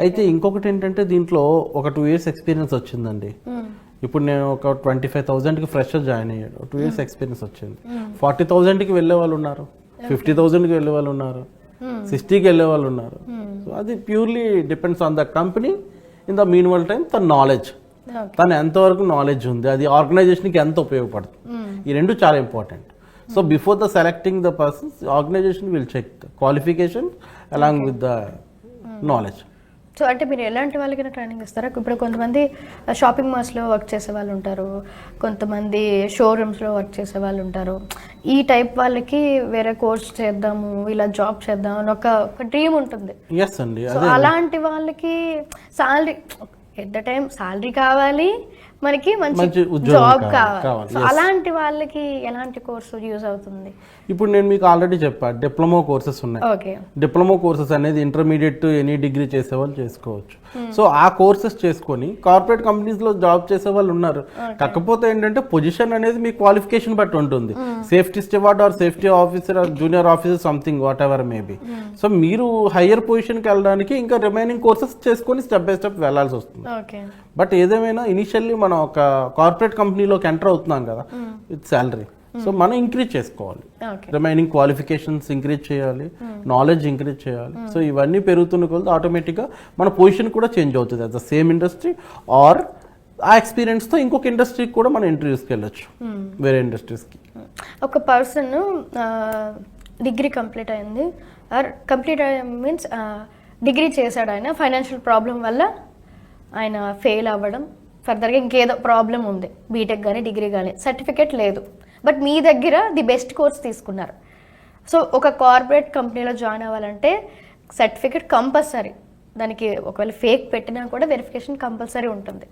అయితే ఇంకొకటి ఏంటంటే దీంట్లో ఒక టూ ఇయర్స్ ఎక్స్పీరియన్స్ వచ్చిందండి. ఇప్పుడు నేను ఒక ట్వంటీ ఫైవ్ థౌజండ్కి ఫ్రెషర్ జాయిన్ అయ్యాడు. టూ ఇయర్స్ ఎక్స్పీరియన్స్ వచ్చింది. ఫార్టీ థౌజండ్కి వెళ్ళే వాళ్ళు ఉన్నారు. ఫిఫ్టీ థౌజండ్కి వెళ్ళే వాళ్ళు ఉన్నారు. సిక్స్టీకి వెళ్ళే వాళ్ళు ఉన్నారు. సో అది purely depends on the company. In the meanwhile time తన నాలెడ్జ్. తను ఎంతవరకు నాలెడ్జ్ ఉంది అది ఆర్గనైజేషన్కి ఎంత ఉపయోగపడుతుంది. ఈ రెండు చాలా important. So before the selecting the persons organization will check qualification along with the knowledge so అంటే మీరు ఎలాంటి వాళ్ళకైనా ట్రైనింగ్ ఇస్తారా? ఇప్పుడు కొంతమంది షాపింగ్ మాల్స్లో వర్క్ చేసే వాళ్ళు ఉంటారు. కొంతమంది షోరూమ్స్లో వర్క్ చేసే వాళ్ళు ఉంటారు. ఈ టైప్ వాళ్ళకి వేరే కోర్స్ చేద్దాము ఇలా జాబ్ చేద్దాం అని ఒక డ్రీమ్ ఉంటుంది. అలాంటి వాళ్ళకి salary at the time salary కావాలి మనకి మంచి జాబ్ కావాలి. అలాంటి వాళ్ళకి ఎలాంటి కోర్సు యూజ్ అవుతుంది? ఇప్పుడు నేను మీకు ఆల్రెడీ చెప్పా డిప్లొమా కోర్సెస్ ఉన్నాయి. డిప్లొమా కోర్సెస్ అనేది ఇంటర్మీడియట్ టు ఎనీ డిగ్రీ చేసే వాళ్ళు చేసుకోవచ్చు. సో ఆ కోర్సెస్ చేసుకొని కార్పొరేట్ కంపెనీస్లో జాబ్ చేసే వాళ్ళు ఉన్నారు. కాకపోతే ఏంటంటే పొజిషన్ అనేది మీ క్వాలిఫికేషన్ బట్టి ఉంటుంది. Safety steward or safety officer or junior officer something whatever maybe so మీరు హయ్యర్ పొజిషన్కి వెళ్ళడానికి ఇంకా రిమైనింగ్ కోర్సెస్ చేసుకొని స్టెప్ బై స్టెప్ వెళ్ళాల్సి వస్తుంది. బట్ ఏదేమైనా ఇనిషియల్లీ మనం ఒక కార్పొరేట్ కంపెనీలోకి ఎంటర్ అవుతున్నాం కదా విత్ శాలరీ సో మనం ఇంక్రీజ్ చేసుకోవాలి. రిమైనింగ్ క్వాలిఫికేషన్స్ ఇంక్రీజ్ చేయాలి నాలెడ్జ్ ఇంక్రీజ్ చేయాలి. సో ఇవన్నీ పెరుగుతున్న కొలది ఆటోమేటిక్గా మన పొజిషన్ కూడా చేంజ్ అవుతుంది. At the same industry or ఆ ఎక్స్పీరియన్స్తో ఇంకొక ఇండస్ట్రీకి కూడా మనం ఇంటర్వ్యూస్కి వెళ్ళొచ్చు. వేరే ఇండస్ట్రీస్కి ఒక పర్సన్ డిగ్రీ కంప్లీట్ అయింది. ఆర్ కంప్లీట్ మీన్స్ డిగ్రీ చేశాడు ఆయన. ఫైనాన్షియల్ ప్రాబ్లం వల్ల ఆయన ఫెయిల్ అవ్వడం ఫర్దర్గా ఇంకేదో ప్రాబ్లం ఉంది బీటెక్ కానీ డిగ్రీ కానీ సర్టిఫికేట్ లేదు. బట్ మీ దగ్గర ది బెస్ట్ కోర్స్ తీసుకున్నారు. సో ఒక కార్పొరేట్ కంపెనీలో జాయిన్ అవ్వాలంటే సర్టిఫికేట్ కంపల్సరీ దానికి ఒకవేళ ఫేక్ పెట్టినా కూడా వెరిఫికేషన్ కంపల్సరీ ఉంటుంది.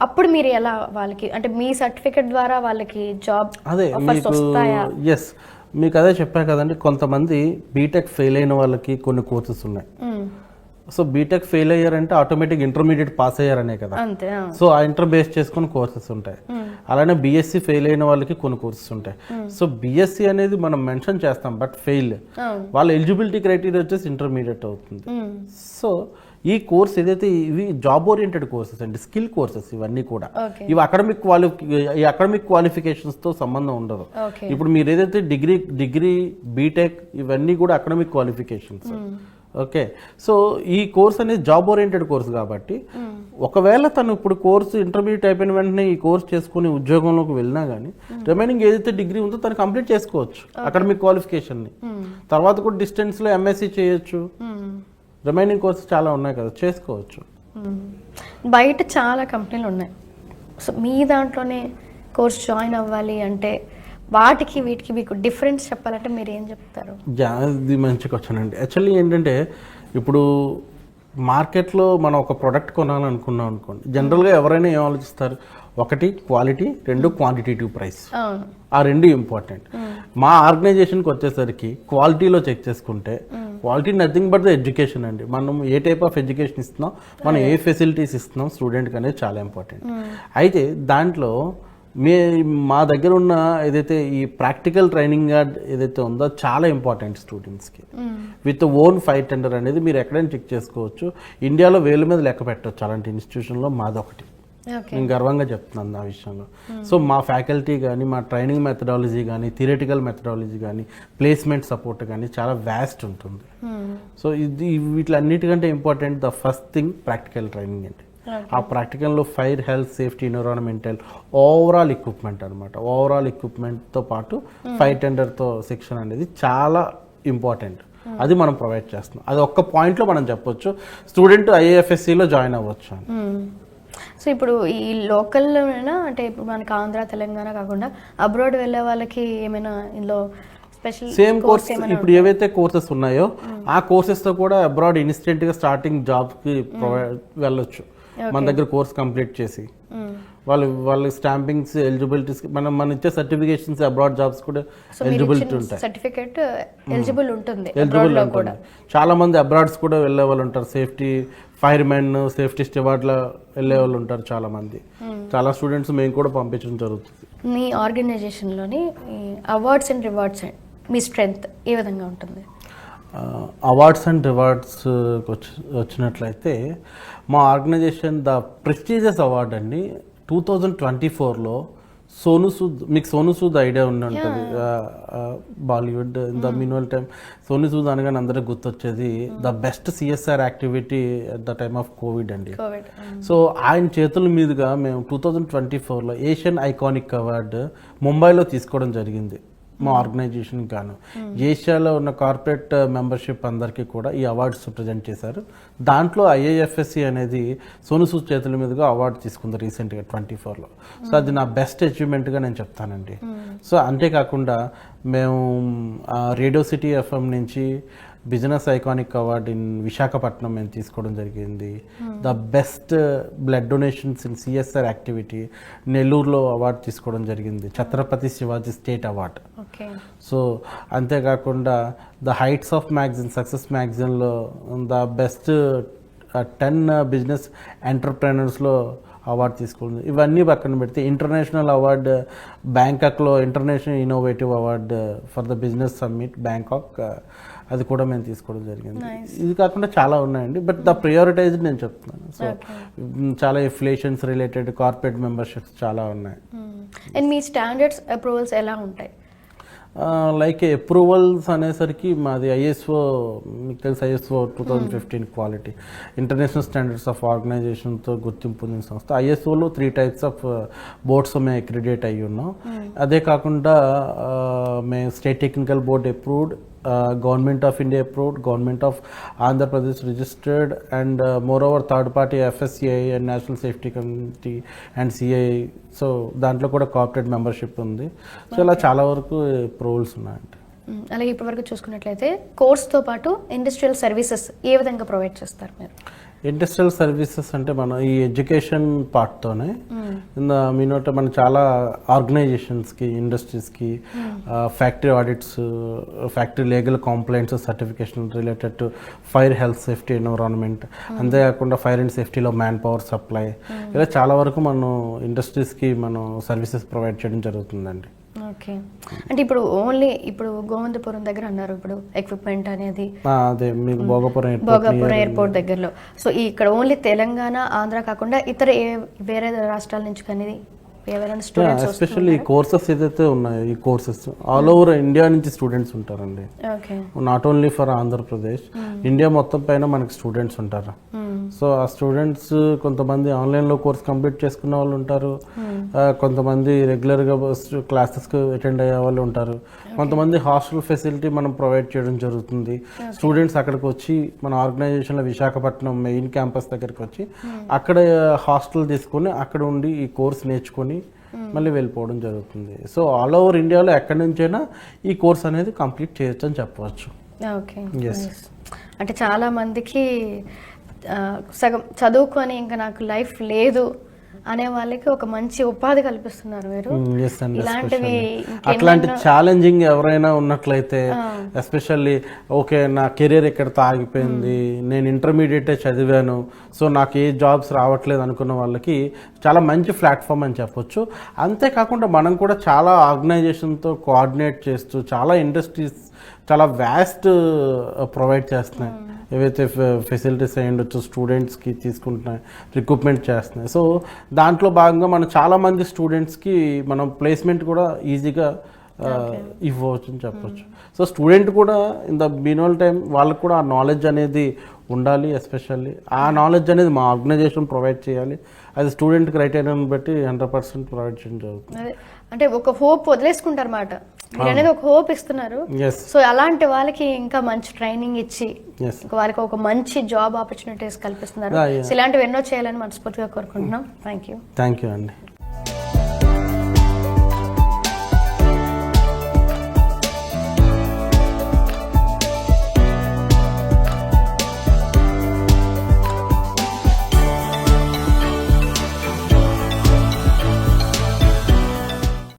అప్పుడు మీరు ఎలా వాళ్ళకి అంటే మీ సర్టిఫికేట్ ద్వారా వాళ్ళకి జాబ్ అదే ఎస్ మీకు అదే చెప్పా కదండి కొంతమంది బీటెక్ ఫెయిల్ అయిన వాళ్ళకి కొన్ని కోర్సెస్ ఉన్నాయి. మ్మ్. సో బీటెక్ ఫెయిల్ అయ్యారంటే ఆటోమేటిక్ ఇంటర్మీడియట్ పాస్ అయ్యారనే కదా. సో ఆ ఇంటర్ బేస్ చేసుకుని కోర్సెస్ ఉంటాయి. అలానే బీఎస్సీ ఫెయిల్ అయిన వాళ్ళకి కొన్ని కోర్సెస్ ఉంటాయి. సో బీఎస్సీ అనేది మనం మెన్షన్ చేస్తాం బట్ ఫెయిల్. వాళ్ళ ఎలిజిబిలిటీ క్రైటీరియా వచ్చేసి ఇంటర్మీడియట్ అవుతుంది. సో ఈ కోర్స్ ఏదైతే ఇవి జాబ్ ఓరియంటెడ్ కోర్సెస్ అండి స్కిల్ కోర్సెస్ ఇవన్నీ కూడా. ఇవి అకాడమిక్ క్వాలి ఈ అకాడమిక్ క్వాలిఫికేషన్స్తో సంబంధం ఉండదు. ఇప్పుడు మీరు ఏదైతే డిగ్రీ డిగ్రీ బీటెక్ ఇవన్నీ కూడా అకాడమిక్ క్వాలిఫికేషన్స్ ఓకే. సో ఈ కోర్స్ అనేది జాబ్ ఓరియంటెడ్ కోర్స్ కాబట్టి ఒకవేళ తను ఇప్పుడు కోర్సు ఇంటర్మీడియట్ అయిపోయిన వెంటనే ఈ కోర్స్ చేసుకుని ఉద్యోగంలోకి వెళ్ళినా కానీ రిమైనింగ్ ఏదైతే డిగ్రీ ఉందో తను కంప్లీట్ చేసుకోవచ్చు అకాడమిక్ క్వాలిఫికేషన్ని. తర్వాత కూడా distance లో ఎంఎస్సీ చేయొచ్చు. రిమైనింగ్ కోర్సెస్ చాలా ఉన్నాయి కదా చేసుకోవచ్చు. బయట చాలా కంపెనీలు ఉన్నాయి. సో మీ దాంట్లోనే కోర్స్ జాయిన్ అవ్వాలి అంటే వాటికి వీటికి మీకు డిఫరెన్స్ చెప్పాలంటే మీరు ఏం చెప్తారు? ఇది మంచి క్వశ్చన్ అండి. యాక్చువల్లీ ఏంటంటే ఇప్పుడు మార్కెట్లో మనం ఒక ప్రోడక్ట్ కొనాలనుకున్నాం అనుకోండి జనరల్గా ఎవరైనా ఏం ఆలోచిస్తారు? ఒకటి క్వాలిటీ రెండు క్వాంటిటేటివ్ ప్రైస్ ఆ రెండు ఇంపార్టెంట్ మా ఆర్గనైజేషన్కి వచ్చేసరికి క్వాలిటీలో చెక్ చేసుకుంటే quality nothing but the education అండి. మనం ఏ టైప్ ఆఫ్ ఎడ్యుకేషన్ ఇస్తున్నాం? మనం ఏ ఫెసిలిటీస్ ఇస్తున్నాం? స్టూడెంట్కి అనేది చాలా ఇంపార్టెంట్ అయితే దాంట్లో మే మా దగ్గర ఉన్న ఏదైతే ఈ ప్రాక్టికల్ ట్రైనింగ్ ఏదైతే ఉందో చాలా ఇంపార్టెంట్ స్టూడెంట్స్కి. విత్ ఓన్ ఫైట్ టెండర్ అనేది మీరు ఎక్కడైనా చెక్ చేసుకోవచ్చు. ఇండియాలో వేల మీద లెక్క పెట్టవచ్చు అలాంటి ఇన్స్టిట్యూషన్లో మాదొకటి. నేను గర్వంగా చెప్తున్నాను ఆ విషయంలో. సో మా ఫ్యాకల్టీ కానీ మా ట్రైనింగ్ మెథడాలజీ కానీ థియరిటికల్ మెథడాలజీ కానీ ప్లేస్మెంట్ సపోర్ట్ కానీ చాలా వ్యాస్ట్ ఉంటుంది. సో ఇది వీటిలన్నిటికంటే important the first thing practical training అండి. ఆ ప్రాక్టికల్లో fire health safety environmental overall equipment అనమాట ఓవరాల్ ఎక్విప్మెంట్తో పాటు ఫైర్ టెండర్తో శిక్షణ అనేది చాలా ఇంపార్టెంట్ అది మనం ప్రొవైడ్ చేస్తున్నాం. అది ఒక్క పాయింట్లో మనం చెప్పొచ్చు. స్టూడెంట్ ఐఏఎఫ్ఎస్సిలో జాయిన్ అవ్వచ్చు అని. సో ఇప్పుడు ఈ లోకల్లోనైనా అంటే ఇప్పుడు మనకి ఆంధ్ర తెలంగాణ కాకుండా అబ్రాడ్ వెళ్ళే వాళ్ళకి ఏమైనా ఇందులో స్పెషల్ సేమ్ కోర్స్ ఇప్పుడు ఏవైతే కోర్సెస్ ఉన్నాయో ఆ కోర్సెస్తో కూడా అబ్రాడ్ ఇన్స్టెంట్గా స్టార్టింగ్ జాబ్కి ప్రొవైడ్ వెళ్ళొచ్చు. మన దగ్గర కోర్స్ కంప్లీట్ చేసి. వాళ్ళు వాళ్ళ స్టాంపింగ్స్ ఎలిజిబిలిటీస్ మనం మన ఇచ్చే సర్టిఫికేషన్స్ అబ్రాడ్ జాబ్స్ కూడా ఎలిజిబిలిటీ ఉంటాయి. సర్టిఫికేట్ ఎలిజిబుల్ ఉంటుంది ఎలిజిబుల్ కూడా. చాలా మంది అబ్రాడ్స్ కూడా వెళ్ళే వాళ్ళు ఉంటారు. సేఫ్టీ ఫైర్ మెన్ సేఫ్టీ స్టివార్డ్లో వెళ్ళే వాళ్ళు ఉంటారు చాలా మంది చాలా స్టూడెంట్స్ మేము కూడా పంపించడం జరుగుతుంది. మీ ఆర్గనైజేషన్లోని అవార్డ్స్ అండ్ రివార్డ్స్ మీ స్ట్రెంగ్త్ ఏ విధంగా ఉంటుంది? అవార్డ్స్ అండ్ రివార్డ్స్ వచ్చి వచ్చినట్లయితే మా ఆర్గనైజేషన్ ద ప్రెస్టీజియస్ అవార్డ్ అండి. టూ థౌజండ్ ట్వంటీ ఫోర్లో సోను సూద్ మీకు సోను సూద్ ఐడియా ఉండి ఉంటుంది Bollywood the minimal time Sonu Sood అనగానే అందరికి గుర్తొచ్చేది the best CSR activity at the time of COVID అండి. కోవిడ్ సో ఆయన చేతుల మీదుగా మేము టూ థౌజండ్ ట్వంటీ ఫోర్లో ఏషియన్ ఐకానిక్ అవార్డు ముంబైలో తీసుకోవడం జరిగింది. మా ఆర్గనైజేషన్ గాను. ఏషియాలో ఉన్న కార్పొరేట్ మెంబర్షిప్ అందరికీ కూడా ఈ అవార్డ్స్ ప్రజెంట్ చేశారు. దాంట్లో ఐఏఎఫ్ఎస్సి అనేది సోను సూద్ చేతుల మీదుగా అవార్డు తీసుకుంది రీసెంట్గా ట్వంటీ ఫోర్లో సో అది నా బెస్ట్ అచీవ్మెంట్గా నేను చెప్తానండి. సో అంతేకాకుండా మేము రేడియో సిటీ ఎఫ్ఎం నుంచి business iconic award in Visakhapatnam మేము తీసుకోవడం జరిగింది. The best blood donations in CSR activity నెల్లూరులో అవార్డు తీసుకోవడం జరిగింది. Chhatrapati Shivaji state award. So అంతేకాకుండా the heights of magazine success మ్యాగజిన్లో the best ten business ఎంటర్ప్రైనర్స్లో అవార్డు తీసుకుంది ఇవన్నీ పక్కన పెడితే international award బ్యాంకాక్లో international innovative award for the business summit Bangkok అది కూడా మేము తీసుకోవడం జరిగింది. ఇది కాకుండా చాలా ఉన్నాయండి. బట్ ద ప్రియారిటైజ్ నేను చెప్తున్నాను. సో చాలా ఎఫిలేషన్స్ రిలేటెడ్ కార్పొరేట్ మెంబర్షిప్స్ చాలా ఉన్నాయి. అండ్ మీ స్టాండర్డ్స్ అప్రూవల్స్ ఎలా ఉంటాయి? లైక్ అప్రూవల్స్ అనేసరికి మాది ఐఎస్ఓ మీకు తెలుసు ISO two thousand fifteen quality international standards of ఆర్గనైజేషన్తో గుర్తింపు పొందిన సంస్థ. ఐఎస్ఓలో త్రీ టైప్స్ ఆఫ్ బోర్డ్స్ మేము అక్రిడేట్ అయ్యి ఉన్నాం అదే కాకుండా మేము state technical board approved government of India approved government of Andhra Pradesh registered and moreover third party FSCI and national safety committee and CI so దాంట్లో కూడా కార్పొరేట్ మెంబర్షిప్ ఉంది. సో ఇలా చాలా వరకు అప్రూవల్స్ ఉన్నాయండి మ్మ్. అలాగే ఇప్పటివరకు చూసుకున్నట్లయితే కోర్స్తో పాటు ఇండస్ట్రియల్ సర్వీసెస్ ఏ విధంగా ప్రొవైడ్ చేస్తారు మీరు? ఇండస్ట్రియల్ సర్వీసెస్ అంటే మనం ఈ ఎడ్యుకేషన్ పార్ట్తోనే. ఇంద మీనోట మన చాలా ఆర్గనైజేషన్స్కి ఇండస్ట్రీస్కి factory audits factory legal complaints certification related to fire health safety environment. అంతేకాకుండా ఫైర్ అండ్ సేఫ్టీలో మ్యాన్ పవర్ సప్లై. ఇలా చాలా వరకు మనం ఇండస్ట్రీస్కి మనం సర్వీసెస్ ప్రొవైడ్ చేయడం జరుగుతుందండి. ఓకే. అంటే ఇప్పుడు ఓన్లీ ఇప్పుడు గోవిందపురం దగ్గర అన్నారు ఇప్పుడు ఎక్విప్మెంట్ అనేది. ఆ, అదే మీకు భోగపురం భోగాపురం ఎయిర్పోర్ట్ దగ్గరలో. సో ఇక్కడ ఓన్లీ తెలంగాణ ఆంధ్ర కాకుండా ఇతర ఏ వేరే రాష్ట్రాల నుంచి కానీ ఎస్పెషల్లీ ఈ కోర్సెస్ ఏదైతే ఉన్నాయో ఈ కోర్సెస్ ఆల్ ఓవర్ ఇండియా నుంచి స్టూడెంట్స్ ఉంటారండి. Not only for Andhra Pradesh India మొత్తం పైన మనకి స్టూడెంట్స్ ఉంటారు. సో ఆ స్టూడెంట్స్ కొంతమంది ఆన్లైన్లో కోర్స్ కంప్లీట్ చేసుకున్న వాళ్ళు ఉంటారు. ఆ, కొంతమంది రెగ్యులర్గా క్లాసెస్కి అటెండ్ అయ్యే వాళ్ళు ఉంటారు. కొంతమంది హాస్టల్ ఫెసిలిటీ మనం ప్రొవైడ్ చేయడం జరుగుతుంది. స్టూడెంట్స్ అక్కడికి వచ్చి మన ఆర్గనైజేషన్లో విశాఖపట్నం మెయిన్ క్యాంపస్ దగ్గరికి వచ్చి అక్కడ హాస్టల్ తీసుకొని అక్కడ ఉండి ఈ కోర్స్ నేర్చుకొని మళ్ళీ వెళ్ళిపోవడం జరుగుతుంది. సో ఆల్ ఓవర్ ఇండియాలో ఎక్కడి నుంచైనా ఈ కోర్స్ అనేది కంప్లీట్ చేయొచ్చు అని చెప్పవచ్చు. ఓకే. Yes. అంటే చాలా మందికి సగం చదువుకొని ఇంకా నాకు లైఫ్ లేదు అనే వాళ్ళకి ఒక మంచి ఉపాధి కల్పిస్తున్నారు మీరు. ఇలాంటివి. అట్లాంటి ఛాలెంజింగ్ ఎవరైనా ఉన్నట్లయితే ఎస్పెషల్లీ ఓకే నా కెరీర్ ఎక్కడ ఆగిపోయింది నేను ఇంటర్మీడియట్ చదివాను సో నాకు ఏ జాబ్స్ రావట్లేదు అనుకున్న వాళ్ళకి చాలా మంచి ప్లాట్ఫామ్ అని చెప్పొచ్చు. అంతేకాకుండా మనం కూడా చాలా ఆర్గనైజేషన్తో కోఆర్డినేట్ చేస్తూ చాలా ఇండస్ట్రీస్ చాలా వ్యాస్ట్ ప్రొవైడ్ చేస్తున్నాయి. ఏవైతే ఫెసిలిటీస్ అయ్యి ఉండొచ్చు స్టూడెంట్స్కి తీసుకుంటున్నాయి రిక్రూట్మెంట్ చేస్తున్నాయి. సో దాంట్లో భాగంగా మనం చాలా మంది స్టూడెంట్స్కి మనం ప్లేస్మెంట్ కూడా ఈజీగా ఇవ్వచ్చు అని చెప్పొచ్చు. సో స్టూడెంట్ కూడా ఇన్ ద బీనోల్ టైం వాళ్ళకు కూడా ఆ నాలెడ్జ్ అనేది ఉండాలి ఎస్పెషల్లీ ఆ నాలెడ్జ్ అనేది మా ఆర్గనైజేషన్ ప్రొవైడ్ చేయాలి. అది స్టూడెంట్ క్రైటీరియాని బట్టి హండ్రెడ్ పర్సెంట్ ప్రొవైడ్ చేయడం జరుగుతుంది. అంటే ఒక హోప్ వదిలేసుకుంటారు మాట. మీరు అనేది ఒక హోప్ ఇస్తున్నారు. సో అలాంటి వాళ్ళకి ఇంకా మంచి ట్రైనింగ్ ఇచ్చి వారికి ఒక మంచి జాబ్ ఆపర్చునిటీస్ కల్పిస్తున్నారు. సో ఇలాంటివి ఎన్నో చేయాలని మనస్ఫూర్తిగా కోరుకుంటున్నాం. థ్యాంక్ యూ థ్యాంక్ యూ అండి